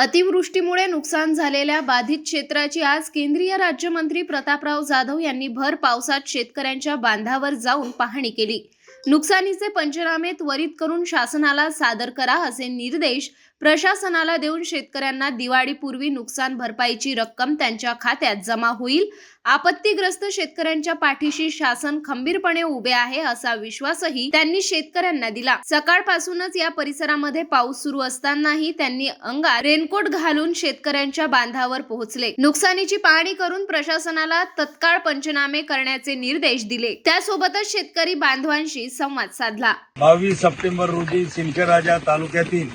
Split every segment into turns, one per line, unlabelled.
अतिवृष्टीमुळे नुकसान झालेल्या बाधित क्षेत्राची आज केंद्रीय राज्यमंत्री प्रतापराव जाधव यांनी भर पावसात शेतकऱ्यांच्या बांधावर जाऊन पाहणी केली. नुकसानीचे पंचनामे त्वरित करून शासनाला सादर करा असे निर्देश प्रशासनाला देऊन शेतकऱ्यांना दिवाळीपूर्वी नुकसान भरपाईची रक्कम त्यांच्या खात्यात जमा होईल. आपत्तीग्रस्त शेतकऱ्यांच्या पाठीशी शासन खंबीरपणे उभे आहे असा विश्वासही त्यांनी शेतकऱ्यांना दिला. सकाळपासूनच या परिसरामध्ये पाऊस सुरू असतानाही त्यांनी अंगात रेनकोट घालून शेतकऱ्यांच्या बांधावर पोहोचले. नुकसानीची पाहणी करून प्रशासनाला तत्काळ पंचनामे करण्याचे निर्देश दिले. त्यासोबतच शेतकरी बांधवांशी संवाद साधला.
बावीस सप्टेंबर रोजी सिंदखेडराजा तालुक्यातील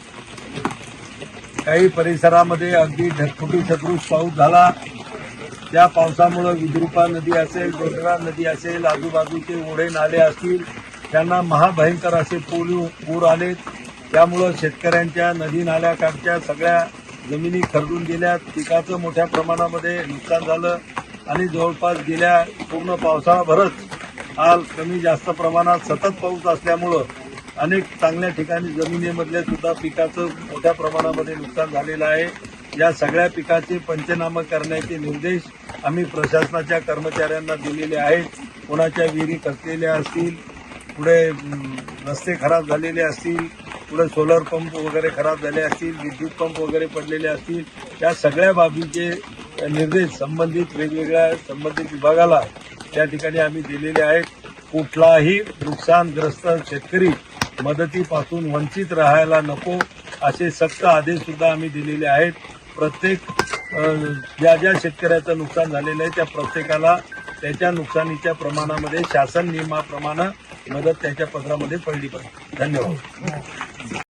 काही परिसरामध्ये अगदी ढगफुटी सदृश पाऊस झाला. त्या पावसामुळं विद्रुपा नदी असेल डोंगरा नदी असेल आजूबाजूचे ओढे नाले असतील त्यांना महाभयंकर असे पूल पूर आलेत. त्यामुळं शेतकऱ्यांच्या नदी नाल्याकाठच्या सगळ्या जमिनी खरडून गेल्या पिकाचं मोठ्या प्रमाणामध्ये नुकसान झालं आणि जवळपास गेल्या पूर्ण पावसाळाभरच आज कमी जास्त प्रमाणात सतत पाऊस असल्यामुळं अनेक चांगल्या ठिकाणी जमिनीमधल्या सुद्धा पिकाचं मोठ्या प्रमाणामध्ये नुकसान झालेलं आहे. या सगळ्या पिकाचे पंचनामा करण्याचे निर्देश आम्ही प्रशासनाच्या कर्मचाऱ्यांना दिलेले आहेत. कोणाच्या विहिरी कसलेल्या असतील पुढे रस्ते खराब झालेले असतील पुढे सोलर पंप वगैरे खराब झाले असतील विद्युत पंप वगैरे पडलेले असतील या सगळ्या बाबीचे निर्देश संबंधित वेगवेगळ्या संबंधित विभागाला त्या ठिकाणी आम्ही दिलेले आहेत. कुठलाही नुकसानग्रस्त शेतकरी मदतीपासून वंचित राहायला नको असे सक्त आदेश सुद्धा आम्ही दिलेले आहेत. प्रत्येक ज्या ज्या शेतकऱ्याचं नुकसान झालेलं आहे त्या प्रत्येकाला त्याच्या नुकसानीच्या प्रमाणामध्ये शासन नियमाप्रमाणे मदत त्याच्या पत्रामध्ये पडली पाहिजे. धन्यवाद.